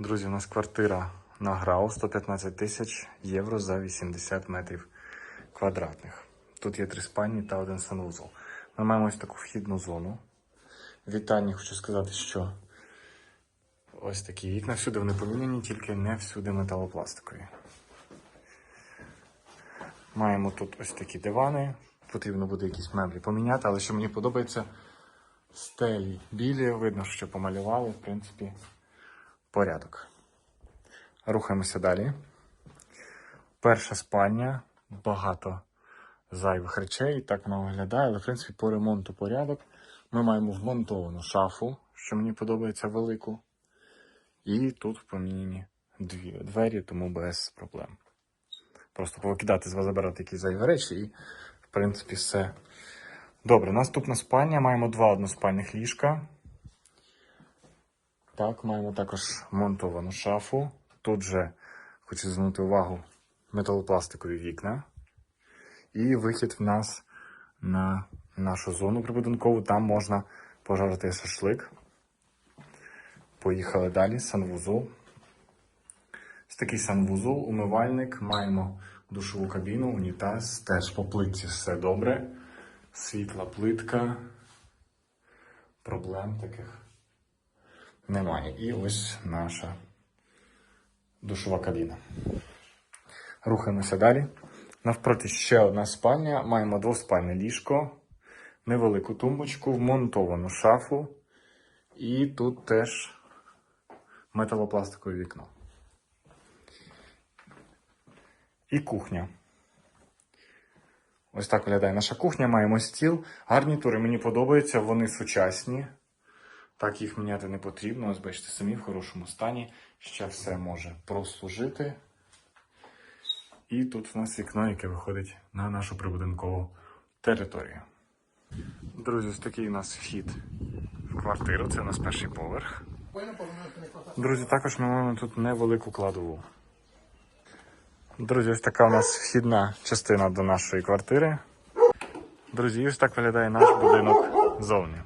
Друзі, у нас квартира на ГРАУ 115 тисяч євро за 80 метрів квадратних. Тут є три спальні та один санвузол. Ми маємо ось таку вхідну зону. В вітальні хочу сказати, що ось такі вікна. Всюди вони поміняні, тільки не всюди металопластикові. Маємо тут ось такі дивани. Потрібно буде якісь меблі поміняти, але що мені подобається, стелі білі, видно, що помалювали, в принципі, порядок. Рухаємося далі. Перша спальня, багато зайвих речей, так воно виглядає, але в принципі по ремонту порядок. Ми маємо вмонтовану шафу, що мені подобається велику. І тут поміняні дві двері, тому без проблем. Просто повикидати з вас забирати якісь зайві речі, і в принципі все. Добре, наступна спальня. Маємо два односпальних ліжка. Так, маємо також монтовану шафу. Тут же хочу звернути увагу металопластикові вікна. І вихід в нас на нашу зону прибудинкову. Там можна пожарити шашлик. Поїхали далі. Санвузол. Ось такий санвузол, умивальник. Маємо душову кабіну, унітаз. Теж по плитці все добре. Світла плитка. Проблем таких немає. І ось наша душова кабіна. Рухаємося далі. Навпроти ще одна спальня. Маємо двоспальне ліжко, невелику тумбочку, вмонтовану шафу. І тут теж металопластикове вікно. І кухня. Ось так виглядає наша кухня. Маємо стіл. Гарнітури мені подобаються, вони сучасні. Так їх міняти не потрібно. Ось бачите, самі в хорошому стані. Ще все може прослужити. І тут в нас вікно, яке виходить на нашу прибудинкову територію. Друзі, ось такий у нас вхід в квартиру. Це у нас перший поверх. Друзі, також ми маємо тут невелику кладову. Друзі, ось така у нас вхідна частина до нашої квартири. Друзі, ось так виглядає наш будинок зовні.